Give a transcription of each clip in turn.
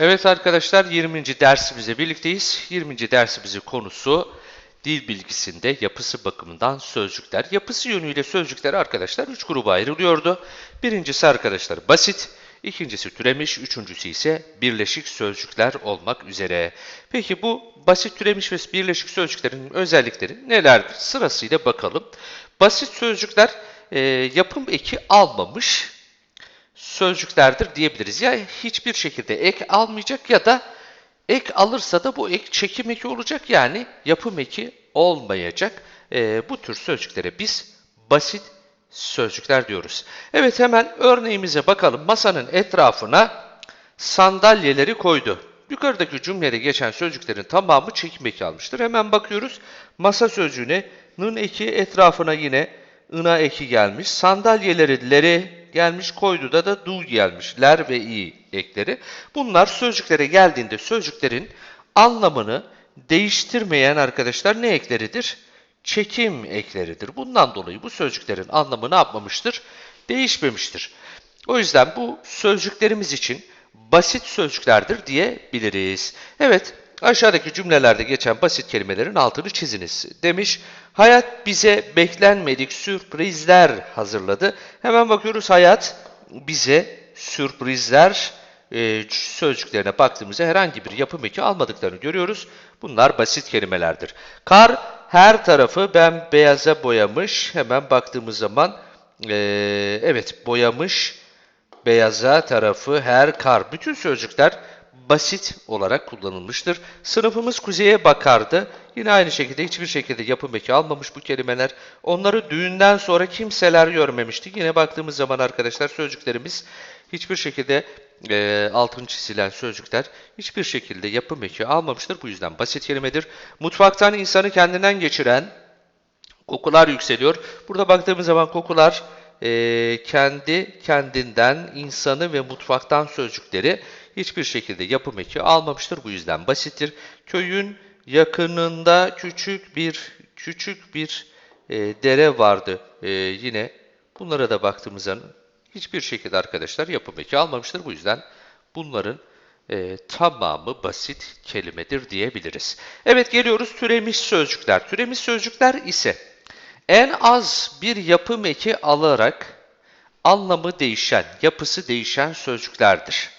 Evet arkadaşlar 20. dersimize birlikteyiz. 20. dersimizin konusu dil bilgisinde yapısı bakımından sözcükler. Yapısı yönüyle sözcükler arkadaşlar 3 gruba ayrılıyordu. Birincisi arkadaşlar basit, ikincisi türemiş, üçüncüsü ise birleşik sözcükler olmak üzere. Peki bu basit türemiş ve birleşik sözcüklerin özellikleri nelerdir? Sırasıyla bakalım. Basit sözcükler e, yapım eki almamış sözcüklerdir diyebiliriz. Ya hiçbir şekilde ek almayacak ya da ek alırsa da bu ek çekim eki olacak yani yapım eki olmayacak. Ee, bu tür sözcüklere biz basit sözcükler diyoruz. Evet hemen örneğimize bakalım. Masanın etrafına sandalyeleri koydu. Yukarıdaki cümlede geçen sözcüklerin tamamı çekim eki almıştır. Hemen bakıyoruz. Masa sözcüğüne nın eki etrafına yine ına eki gelmiş. Sandalyeleri leri gelmiş. Koydu da da du gelmiş. Ler ve i ekleri. Bunlar sözcüklere geldiğinde sözcüklerin anlamını değiştirmeyen arkadaşlar ne ekleridir? Çekim ekleridir. Bundan dolayı bu sözcüklerin anlamı ne yapmamıştır? Değişmemiştir. O yüzden bu sözcüklerimiz için basit sözcüklerdir diyebiliriz. Evet, aşağıdaki cümlelerde geçen basit kelimelerin altını çiziniz demiş. Hayat bize beklenmedik sürprizler hazırladı. Hemen bakıyoruz hayat bize sürprizler e, sözcüklerine baktığımızda herhangi bir yapım eki almadıklarını görüyoruz. Bunlar basit kelimelerdir. Kar her tarafı ben beyaza boyamış. Hemen baktığımız zaman e, evet boyamış beyaza tarafı her kar. Bütün sözcükler basit olarak kullanılmıştır. Sınıfımız kuzeye bakardı. Yine aynı şekilde hiçbir şekilde yapım eki almamış bu kelimeler. Onları düğünden sonra kimseler görmemişti. Yine baktığımız zaman arkadaşlar sözcüklerimiz hiçbir şekilde e, altın çizilen sözcükler hiçbir şekilde yapım eki almamıştır. Bu yüzden basit kelimedir. Mutfaktan insanı kendinden geçiren kokular yükseliyor. Burada baktığımız zaman kokular e, kendi kendinden, insanı ve mutfaktan sözcükleri hiçbir şekilde yapım eki almamıştır. Bu yüzden basittir. Köyün yakınında küçük bir küçük bir e, dere vardı. E, yine bunlara da baktığımız zaman hiçbir şekilde arkadaşlar yapım eki almamıştır. Bu yüzden bunların e, tamamı basit kelimedir diyebiliriz. Evet geliyoruz türemiş sözcükler. Türemiş sözcükler ise en az bir yapım eki alarak anlamı değişen, yapısı değişen sözcüklerdir.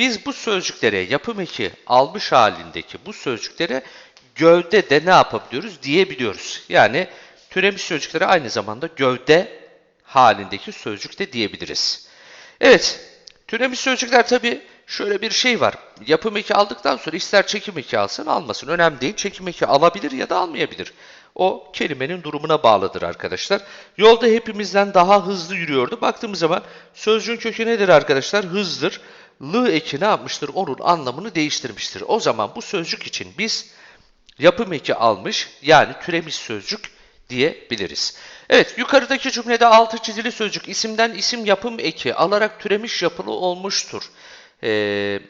Biz bu sözcüklere yapım eki almış halindeki bu sözcüklere gövde de ne yapabiliyoruz diyebiliyoruz. Yani türemiş sözcüklere aynı zamanda gövde halindeki sözcük de diyebiliriz. Evet, türemiş sözcükler tabii şöyle bir şey var. Yapım eki aldıktan sonra ister çekim eki alsın almasın önemli değil. Çekim eki alabilir ya da almayabilir. O kelimenin durumuna bağlıdır arkadaşlar. Yolda hepimizden daha hızlı yürüyordu. Baktığımız zaman sözcüğün kökü nedir arkadaşlar? Hızdır. Lı eki ne yapmıştır? Onun anlamını değiştirmiştir. O zaman bu sözcük için biz yapım eki almış yani türemiş sözcük diyebiliriz. Evet yukarıdaki cümlede altı çizili sözcük isimden isim yapım eki alarak türemiş yapılı olmuştur. Ee,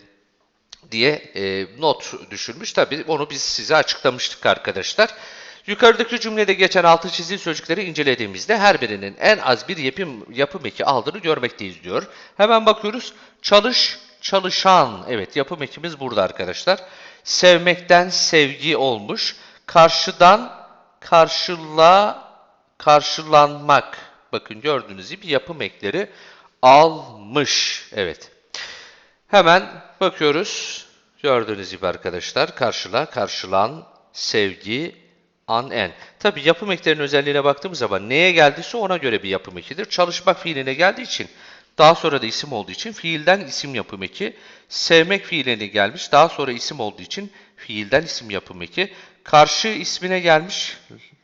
diye e, not düşülmüş. Tabii onu biz size açıklamıştık arkadaşlar. Yukarıdaki cümlede geçen altı çizili sözcükleri incelediğimizde her birinin en az bir yapım, yapım eki aldığını görmekteyiz diyor. Hemen bakıyoruz. Çalış, çalışan. Evet yapım ekimiz burada arkadaşlar. Sevmekten sevgi olmuş. Karşıdan karşıla, karşılanmak. Bakın gördüğünüz gibi yapım ekleri almış. Evet. Hemen bakıyoruz. Gördüğünüz gibi arkadaşlar karşıla, karşılan, sevgi, an, en. Tabi yapım eklerinin özelliğine baktığımız zaman neye geldiyse ona göre bir yapım ekidir. Çalışmak fiiline geldiği için daha sonra da isim olduğu için fiilden isim yapım eki. Sevmek fiiline gelmiş daha sonra isim olduğu için fiilden isim yapım eki. Karşı ismine gelmiş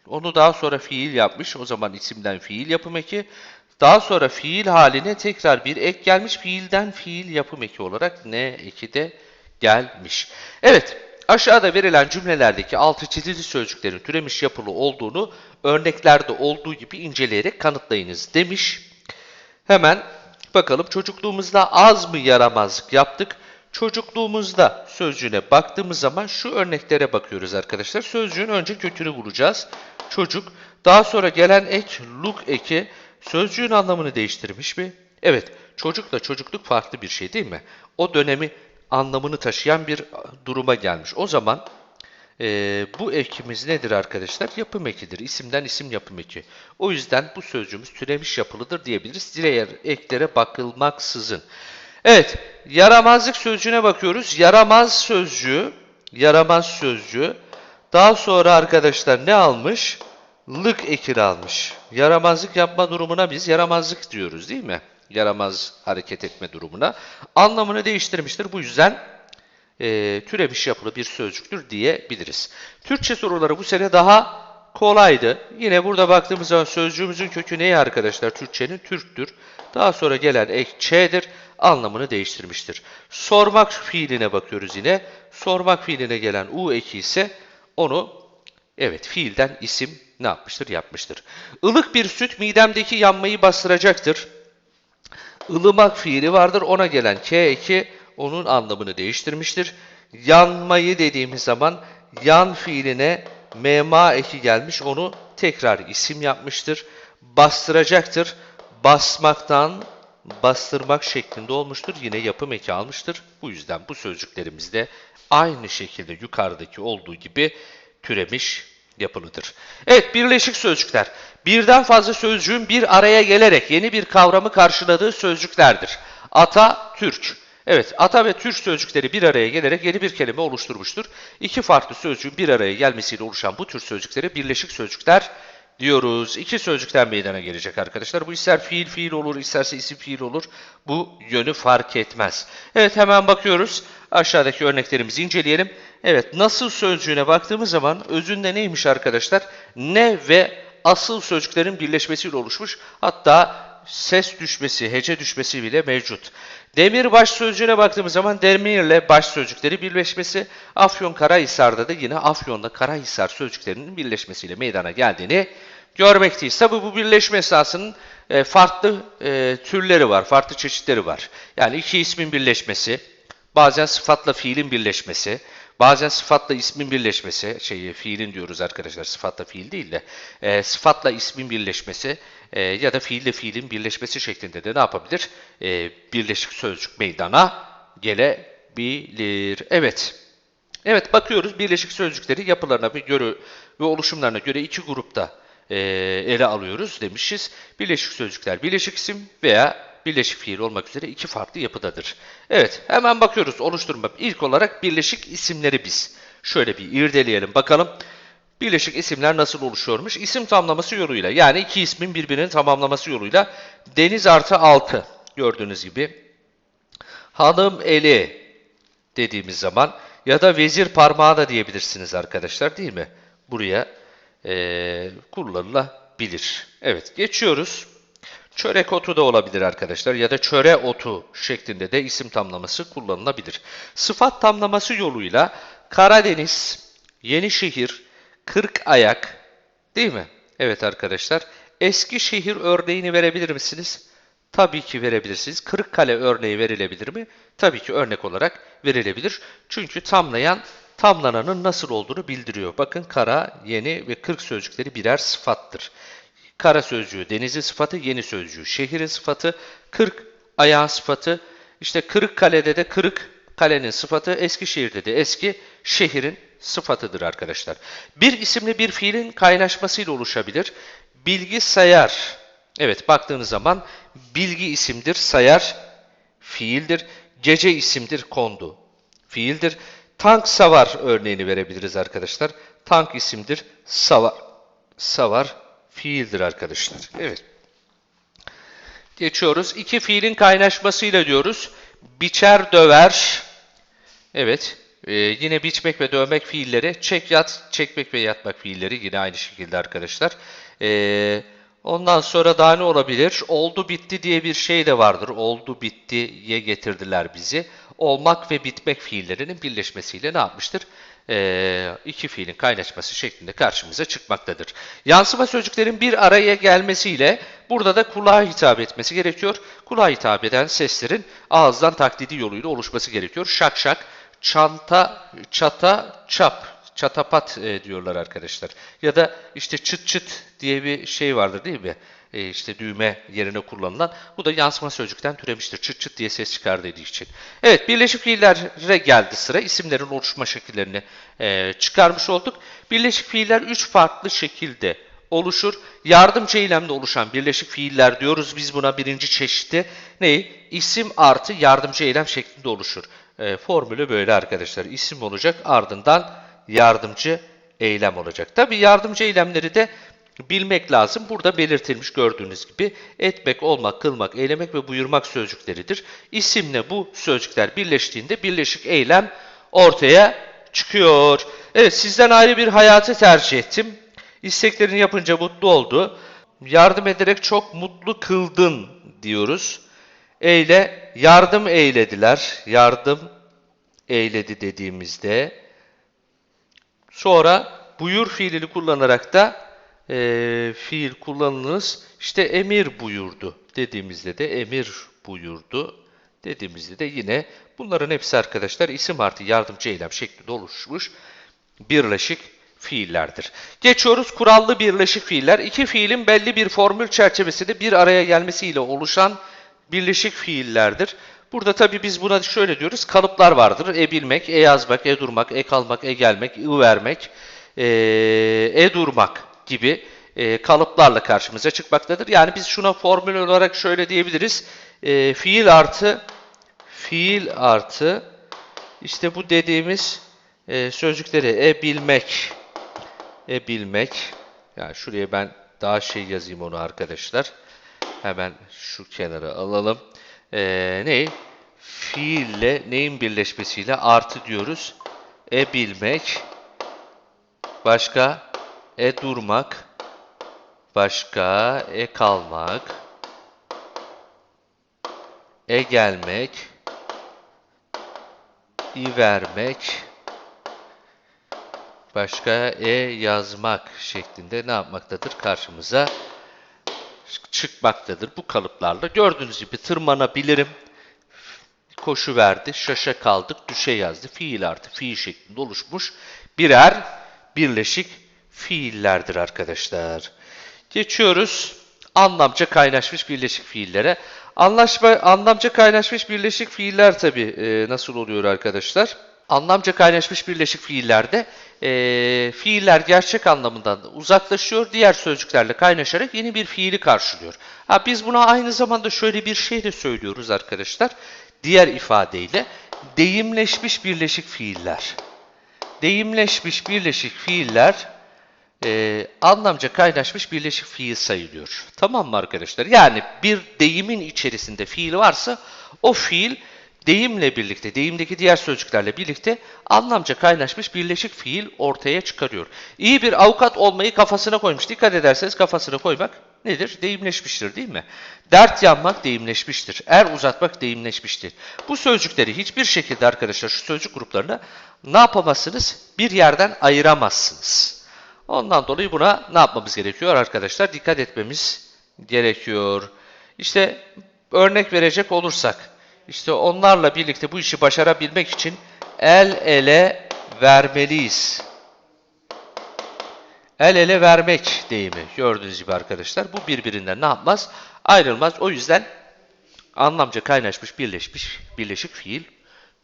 onu daha sonra fiil yapmış o zaman isimden fiil yapım eki. Daha sonra fiil haline tekrar bir ek gelmiş. Fiilden fiil yapım eki olarak ne eki de gelmiş. Evet, aşağıda verilen cümlelerdeki altı çizili sözcüklerin türemiş yapılı olduğunu örneklerde olduğu gibi inceleyerek kanıtlayınız demiş. Hemen bakalım çocukluğumuzda az mı yaramazlık yaptık? Çocukluğumuzda sözcüğüne baktığımız zaman şu örneklere bakıyoruz arkadaşlar. Sözcüğün önce kökünü bulacağız. Çocuk, daha sonra gelen ek, luk eki, Sözcüğün anlamını değiştirmiş mi? Evet, çocukla çocukluk farklı bir şey değil mi? O dönemi anlamını taşıyan bir duruma gelmiş. O zaman ee, bu ekimiz nedir arkadaşlar? Yapım ekidir. İsimden isim yapım eki. O yüzden bu sözcüğümüz türemiş yapılıdır diyebiliriz. Diğer eklere bakılmaksızın. Evet, yaramazlık sözcüğüne bakıyoruz. Yaramaz sözcüğü, yaramaz sözcüğü. Daha sonra arkadaşlar ne almış? Lık ekini almış. Yaramazlık yapma durumuna biz yaramazlık diyoruz değil mi? Yaramaz hareket etme durumuna. Anlamını değiştirmiştir. Bu yüzden e, türemiş yapılı bir sözcüktür diyebiliriz. Türkçe soruları bu sene daha kolaydı. Yine burada baktığımız zaman sözcüğümüzün kökü ne arkadaşlar? Türkçenin Türktür. Daha sonra gelen ek ç'dir. Anlamını değiştirmiştir. Sormak fiiline bakıyoruz yine. Sormak fiiline gelen u eki ise onu evet fiilden isim ne yapmıştır? Yapmıştır. Ilık bir süt midemdeki yanmayı bastıracaktır. Ilımak fiili vardır. Ona gelen k eki onun anlamını değiştirmiştir. Yanmayı dediğimiz zaman yan fiiline mema eki gelmiş onu tekrar isim yapmıştır. Bastıracaktır. Basmaktan bastırmak şeklinde olmuştur. Yine yapım eki almıştır. Bu yüzden bu sözcüklerimizde aynı şekilde yukarıdaki olduğu gibi türemiş yapılıdır. Evet birleşik sözcükler. Birden fazla sözcüğün bir araya gelerek yeni bir kavramı karşıladığı sözcüklerdir. Ata, Türk. Evet, ata ve Türk sözcükleri bir araya gelerek yeni bir kelime oluşturmuştur. İki farklı sözcüğün bir araya gelmesiyle oluşan bu tür sözcükleri birleşik sözcükler diyoruz. İki sözcükten meydana gelecek arkadaşlar. Bu ister fiil fiil olur, isterse isim fiil olur. Bu yönü fark etmez. Evet hemen bakıyoruz. Aşağıdaki örneklerimizi inceleyelim. Evet nasıl sözcüğüne baktığımız zaman özünde neymiş arkadaşlar? Ne ve asıl sözcüklerin birleşmesiyle oluşmuş. Hatta ses düşmesi, hece düşmesi bile mevcut. Demir baş sözcüğüne baktığımız zaman demirle baş sözcükleri birleşmesi, Afyon Karahisar'da da yine Afyon'la Karahisar sözcüklerinin birleşmesiyle meydana geldiğini görmekteyiz. Tabi bu birleşme esasının e, farklı e, türleri var, farklı çeşitleri var. Yani iki ismin birleşmesi, bazen sıfatla fiilin birleşmesi, bazen sıfatla ismin birleşmesi, şey fiilin diyoruz arkadaşlar, sıfatla fiil değil de, e, sıfatla ismin birleşmesi, e, ya da fiille fiilin birleşmesi şeklinde de ne yapabilir? E, birleşik sözcük meydana gelebilir. Evet. Evet bakıyoruz birleşik sözcükleri yapılarına ve göre ve oluşumlarına göre iki grupta e, ele alıyoruz demişiz. Birleşik sözcükler birleşik isim veya birleşik fiil olmak üzere iki farklı yapıdadır. Evet hemen bakıyoruz oluşturma. İlk olarak birleşik isimleri biz şöyle bir irdeleyelim bakalım. Birleşik isimler nasıl oluşuyormuş? İsim tamlaması yoluyla yani iki ismin birbirinin tamamlaması yoluyla deniz artı altı gördüğünüz gibi hanım eli dediğimiz zaman ya da vezir parmağı da diyebilirsiniz arkadaşlar değil mi? Buraya e, kullanılabilir. Evet geçiyoruz. Çörek otu da olabilir arkadaşlar ya da çöre otu şeklinde de isim tamlaması kullanılabilir. Sıfat tamlaması yoluyla Karadeniz, Yenişehir, Kırk ayak değil mi? Evet arkadaşlar. Eskişehir örneğini verebilir misiniz? Tabii ki verebilirsiniz. Kırıkkale örneği verilebilir mi? Tabii ki örnek olarak verilebilir. Çünkü tamlayan tamlananın nasıl olduğunu bildiriyor. Bakın kara, yeni ve kırk sözcükleri birer sıfattır. Kara sözcüğü denizin sıfatı, yeni sözcüğü şehrin sıfatı, kırk ayağın sıfatı, işte Kırıkkale'de de kırık kalenin sıfatı, Eskişehir'de de eski şehrin sıfatıdır arkadaşlar. Bir isimle bir fiilin kaynaşmasıyla oluşabilir. Bilgi sayar. Evet baktığınız zaman bilgi isimdir, sayar fiildir. Gece isimdir, kondu fiildir. Tank savar örneğini verebiliriz arkadaşlar. Tank isimdir, savar, savar fiildir arkadaşlar. Evet. Geçiyoruz. İki fiilin kaynaşmasıyla diyoruz. Biçer, döver. Evet. Ee, yine biçmek ve dövmek fiilleri, çek yat, çekmek ve yatmak fiilleri yine aynı şekilde arkadaşlar. Ee, ondan sonra daha ne olabilir? Oldu bitti diye bir şey de vardır. Oldu bittiye getirdiler bizi. Olmak ve bitmek fiillerinin birleşmesiyle ne yapmıştır? Ee, iki fiilin kaynaşması şeklinde karşımıza çıkmaktadır. Yansıma sözcüklerin bir araya gelmesiyle burada da kulağa hitap etmesi gerekiyor. Kulağa hitap eden seslerin ağızdan taklidi yoluyla oluşması gerekiyor. Şak şak, çanta, çata, çap, çatapat e, diyorlar arkadaşlar. Ya da işte çıt çıt diye bir şey vardır değil mi? E, işte düğme yerine kullanılan. Bu da yansıma sözcükten türemiştir. Çıt çıt diye ses çıkar dediği için. Evet birleşik fiillere geldi sıra. İsimlerin oluşma şekillerini e, çıkarmış olduk. Birleşik fiiller üç farklı şekilde oluşur. Yardımcı eylemde oluşan birleşik fiiller diyoruz biz buna birinci çeşidi. Ne? İsim artı yardımcı eylem şeklinde oluşur. E, formülü böyle arkadaşlar. İsim olacak ardından yardımcı eylem olacak. Tabi yardımcı eylemleri de bilmek lazım. Burada belirtilmiş gördüğünüz gibi etmek, olmak, kılmak, eylemek ve buyurmak sözcükleridir. İsimle bu sözcükler birleştiğinde birleşik eylem ortaya çıkıyor. Evet sizden ayrı bir hayatı tercih ettim. İsteklerini yapınca mutlu oldu. Yardım ederek çok mutlu kıldın diyoruz. Eyle, yardım eylediler. Yardım eyledi dediğimizde. Sonra buyur fiilini kullanarak da e, fiil kullanınız. İşte emir buyurdu dediğimizde de emir buyurdu dediğimizde de yine bunların hepsi arkadaşlar isim artı yardımcı eylem şeklinde oluşmuş birleşik fiillerdir. Geçiyoruz kurallı birleşik fiiller. İki fiilin belli bir formül çerçevesinde bir araya gelmesiyle oluşan birleşik fiillerdir. Burada tabii biz buna şöyle diyoruz. Kalıplar vardır. E bilmek, e yazmak, e durmak, e kalmak, e gelmek, ı vermek, e, e durmak gibi e, kalıplarla karşımıza çıkmaktadır. Yani biz şuna formül olarak şöyle diyebiliriz. E, fiil artı fiil artı işte bu dediğimiz e, sözcükleri e bilmek, e bilmek. Yani şuraya ben daha şey yazayım onu arkadaşlar. Hemen şu kenara alalım. E, ne? Fiille neyin birleşmesiyle artı diyoruz. E bilmek. Başka e durmak. Başka e kalmak. E gelmek. i vermek. Başka e yazmak şeklinde ne yapmaktadır? Karşımıza çıkmaktadır bu kalıplarla. Gördüğünüz gibi tırmanabilirim. Koşu verdi, şaşa kaldık, düşe yazdı. Fiil artı fiil şeklinde oluşmuş birer birleşik fiillerdir arkadaşlar. Geçiyoruz anlamca kaynaşmış birleşik fiillere. Anlaşma, anlamca kaynaşmış birleşik fiiller tabi e, nasıl oluyor arkadaşlar? Anlamca kaynaşmış birleşik fiillerde e, fiiller gerçek anlamından uzaklaşıyor, diğer sözcüklerle kaynaşarak yeni bir fiili karşılıyor. Ha, biz buna aynı zamanda şöyle bir şey de söylüyoruz arkadaşlar. Diğer ifadeyle deyimleşmiş birleşik fiiller. Deyimleşmiş birleşik fiiller e, anlamca kaynaşmış birleşik fiil sayılıyor. Tamam mı arkadaşlar? Yani bir deyimin içerisinde fiil varsa o fiil deyimle birlikte, deyimdeki diğer sözcüklerle birlikte anlamca kaynaşmış birleşik fiil ortaya çıkarıyor. İyi bir avukat olmayı kafasına koymuş. Dikkat ederseniz kafasına koymak nedir? Deyimleşmiştir değil mi? Dert yanmak deyimleşmiştir. Er uzatmak deyimleşmiştir. Bu sözcükleri hiçbir şekilde arkadaşlar şu sözcük gruplarına ne yapamazsınız? Bir yerden ayıramazsınız. Ondan dolayı buna ne yapmamız gerekiyor arkadaşlar? Dikkat etmemiz gerekiyor. İşte örnek verecek olursak, işte onlarla birlikte bu işi başarabilmek için el ele vermeliyiz. El ele vermek deyimi gördüğünüz gibi arkadaşlar. Bu birbirinden ne yapmaz? Ayrılmaz. O yüzden anlamca kaynaşmış, birleşmiş, birleşik fiil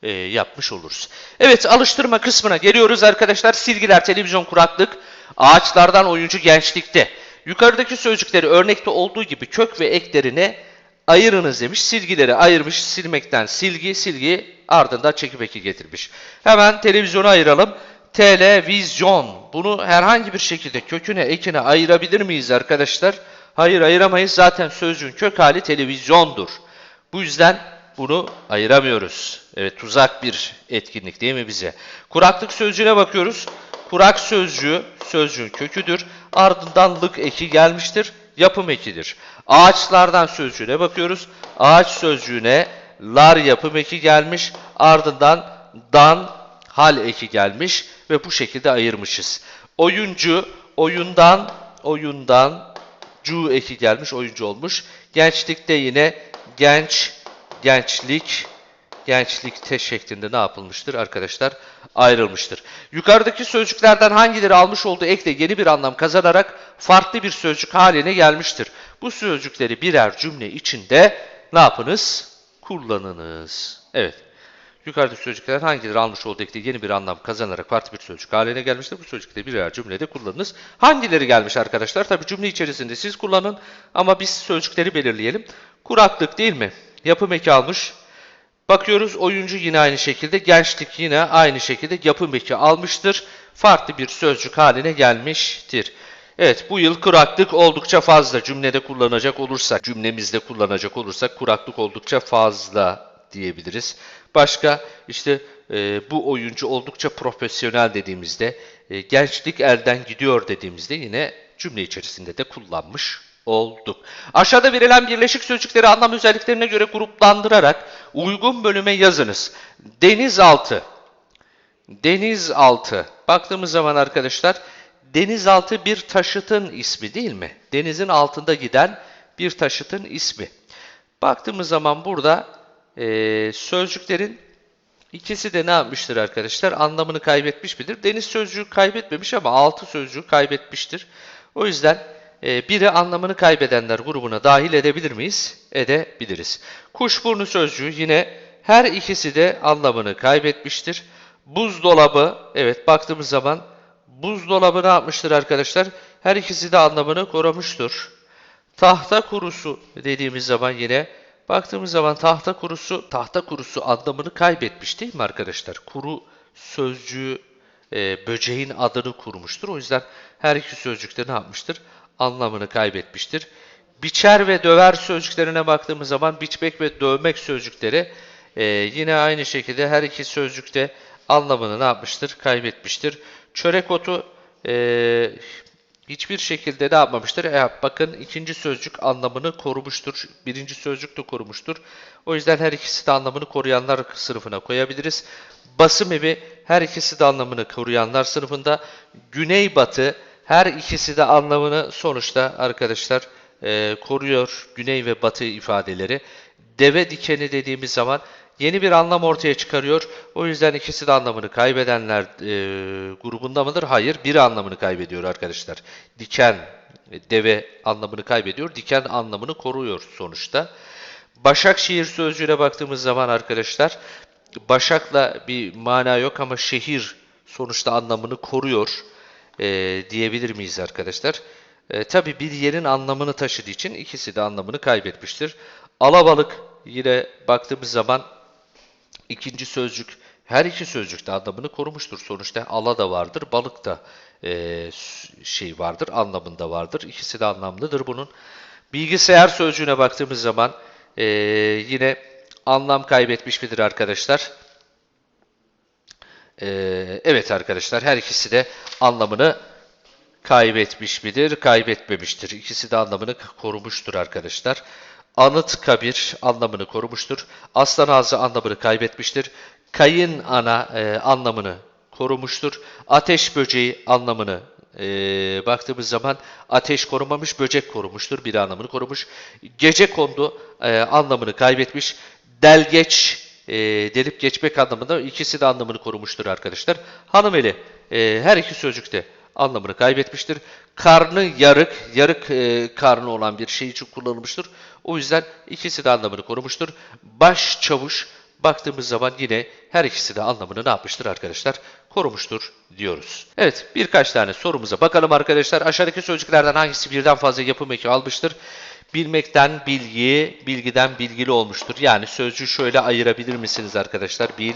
e, yapmış oluruz. Evet alıştırma kısmına geliyoruz arkadaşlar. Silgiler, televizyon, kuraklık, ağaçlardan oyuncu gençlikte. Yukarıdaki sözcükleri örnekte olduğu gibi kök ve eklerine ayırınız demiş. Silgileri ayırmış. Silmekten silgi, silgi ardından çekip eki getirmiş. Hemen televizyonu ayıralım. Televizyon. Bunu herhangi bir şekilde köküne, ekine ayırabilir miyiz arkadaşlar? Hayır ayıramayız. Zaten sözcüğün kök hali televizyondur. Bu yüzden bunu ayıramıyoruz. Evet tuzak bir etkinlik değil mi bize? Kuraklık sözcüğüne bakıyoruz. Kurak sözcüğü sözcüğün köküdür. Ardından lık eki gelmiştir. Yapım ekidir. Ağaçlardan sözcüğüne bakıyoruz. Ağaç sözcüğüne lar yapım eki gelmiş. Ardından dan hal eki gelmiş ve bu şekilde ayırmışız. Oyuncu, oyundan, oyundan cu eki gelmiş, oyuncu olmuş. Gençlikte yine genç, gençlik, gençlikte şeklinde ne yapılmıştır arkadaşlar? Ayrılmıştır. Yukarıdaki sözcüklerden hangileri almış olduğu ekle yeni bir anlam kazanarak farklı bir sözcük haline gelmiştir. Bu sözcükleri birer cümle içinde ne yapınız? Kullanınız. Evet. Yukarıdaki sözcüklerden hangileri almış olduğu ekte yeni bir anlam kazanarak farklı bir sözcük haline gelmiştir? Bu sözcükleri birer cümlede kullanınız. Hangileri gelmiş arkadaşlar? Tabii cümle içerisinde siz kullanın ama biz sözcükleri belirleyelim. Kuraklık değil mi? Yapım eki almış. Bakıyoruz oyuncu yine aynı şekilde, gençlik yine aynı şekilde yapım eki almıştır. Farklı bir sözcük haline gelmiştir. Evet bu yıl kuraklık oldukça fazla cümlede kullanacak olursak, cümlemizde kullanacak olursak kuraklık oldukça fazla diyebiliriz. Başka işte e, bu oyuncu oldukça profesyonel dediğimizde, e, gençlik elden gidiyor dediğimizde yine cümle içerisinde de kullanmış olduk. Aşağıda verilen birleşik sözcükleri anlam özelliklerine göre gruplandırarak uygun bölüme yazınız. Denizaltı. Denizaltı. Baktığımız zaman arkadaşlar denizaltı bir taşıtın ismi değil mi? Denizin altında giden bir taşıtın ismi. Baktığımız zaman burada e, sözcüklerin ikisi de ne yapmıştır arkadaşlar? Anlamını kaybetmiş midir? Deniz sözcüğü kaybetmemiş ama altı sözcüğü kaybetmiştir. O yüzden biri anlamını kaybedenler grubuna dahil edebilir miyiz? Edebiliriz. Kuşburnu sözcüğü yine her ikisi de anlamını kaybetmiştir. Buzdolabı, evet baktığımız zaman buzdolabı ne yapmıştır arkadaşlar? Her ikisi de anlamını korumuştur. Tahta kurusu dediğimiz zaman yine baktığımız zaman tahta kurusu, tahta kurusu anlamını kaybetmiş değil mi arkadaşlar? Kuru sözcüğü e, böceğin adını kurmuştur. O yüzden her iki sözcükte ne yapmıştır? Anlamını kaybetmiştir. Biçer ve döver sözcüklerine baktığımız zaman biçmek ve dövmek sözcükleri e, yine aynı şekilde her iki sözcükte anlamını ne yapmıştır? Kaybetmiştir. Çörek otu e, hiçbir şekilde ne yapmamıştır? E, bakın ikinci sözcük anlamını korumuştur. Birinci sözcük de korumuştur. O yüzden her ikisi de anlamını koruyanlar sınıfına koyabiliriz. Basım evi her ikisi de anlamını koruyanlar sınıfında. Güneybatı her ikisi de anlamını sonuçta arkadaşlar e, koruyor. Güney ve batı ifadeleri. Deve dikeni dediğimiz zaman yeni bir anlam ortaya çıkarıyor. O yüzden ikisi de anlamını kaybedenler e, grubunda mıdır? Hayır, biri anlamını kaybediyor arkadaşlar. Diken, e, deve anlamını kaybediyor. Diken anlamını koruyor sonuçta. Başakşehir sözcüğüne baktığımız zaman arkadaşlar, Başak'la bir mana yok ama şehir sonuçta anlamını koruyor e, diyebilir miyiz arkadaşlar? E, Tabi bir yerin anlamını taşıdığı için ikisi de anlamını kaybetmiştir. Alabalık yine baktığımız zaman ikinci sözcük her iki sözcük de anlamını korumuştur. Sonuçta ala da vardır, balık da e, şey vardır, anlamında vardır. İkisi de anlamlıdır bunun. Bilgisayar sözcüğüne baktığımız zaman e, yine anlam kaybetmiş midir arkadaşlar? E, evet arkadaşlar her ikisi de anlamını kaybetmiş midir? Kaybetmemiştir. İkisi de anlamını korumuştur arkadaşlar. Anıt kabir anlamını korumuştur. Aslan ağzı anlamını kaybetmiştir. Kayın ana e, anlamını korumuştur. Ateş böceği anlamını e, baktığımız zaman ateş korumamış, böcek korumuştur. Bir anlamını korumuş. Gece kondu e, anlamını kaybetmiş. Delgeç, e, delip geçmek anlamında ikisi de anlamını korumuştur arkadaşlar. Hanımeli e, her iki sözcükte anlamını kaybetmiştir. Karnı yarık, yarık e, karnı olan bir şey için kullanılmıştır. O yüzden ikisi de anlamını korumuştur. Baş çavuş baktığımız zaman yine her ikisi de anlamını ne yapmıştır arkadaşlar? Korumuştur diyoruz. Evet birkaç tane sorumuza bakalım arkadaşlar. Aşağıdaki sözcüklerden hangisi birden fazla yapım eki almıştır? Bilmekten bilgi, bilgiden bilgili olmuştur. Yani sözcüğü şöyle ayırabilir misiniz arkadaşlar? Bil,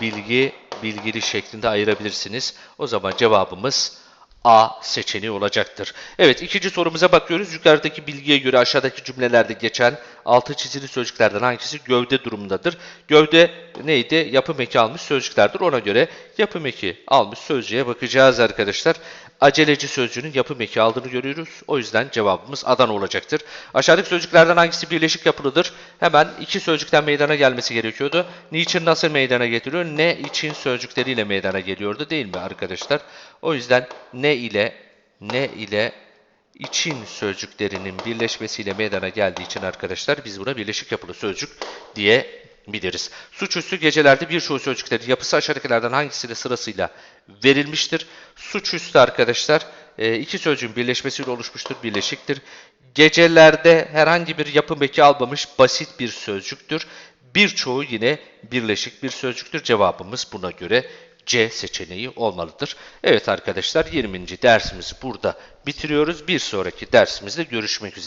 bilgi, bilgili şeklinde ayırabilirsiniz. O zaman cevabımız A seçeneği olacaktır. Evet ikinci sorumuza bakıyoruz. Yukarıdaki bilgiye göre aşağıdaki cümlelerde geçen altı çizili sözcüklerden hangisi gövde durumundadır? Gövde neydi? Yapım eki almış sözcüklerdir. Ona göre yapım eki almış sözcüğe bakacağız arkadaşlar. Aceleci sözcüğünün yapım eki aldığını görüyoruz. O yüzden cevabımız Adana olacaktır. Aşağıdaki sözcüklerden hangisi birleşik yapılıdır? Hemen iki sözcükten meydana gelmesi gerekiyordu. Niçin nasıl meydana getiriyor? Ne için sözcükleriyle meydana geliyordu değil mi arkadaşlar? O yüzden ne ile ne ile için sözcüklerinin birleşmesiyle meydana geldiği için arkadaşlar biz buna birleşik yapılı sözcük diyebiliriz. Suçüstü gecelerde birçoğu sözcüklerin yapısı aşağıdakilerden hangisine sırasıyla verilmiştir? Suçüstü arkadaşlar e, iki sözcüğün birleşmesiyle oluşmuştur, birleşiktir. Gecelerde herhangi bir yapım eki almamış basit bir sözcüktür. Birçoğu yine birleşik bir sözcüktür. Cevabımız buna göre C seçeneği olmalıdır. Evet arkadaşlar 20. dersimizi burada bitiriyoruz. Bir sonraki dersimizde görüşmek üzere.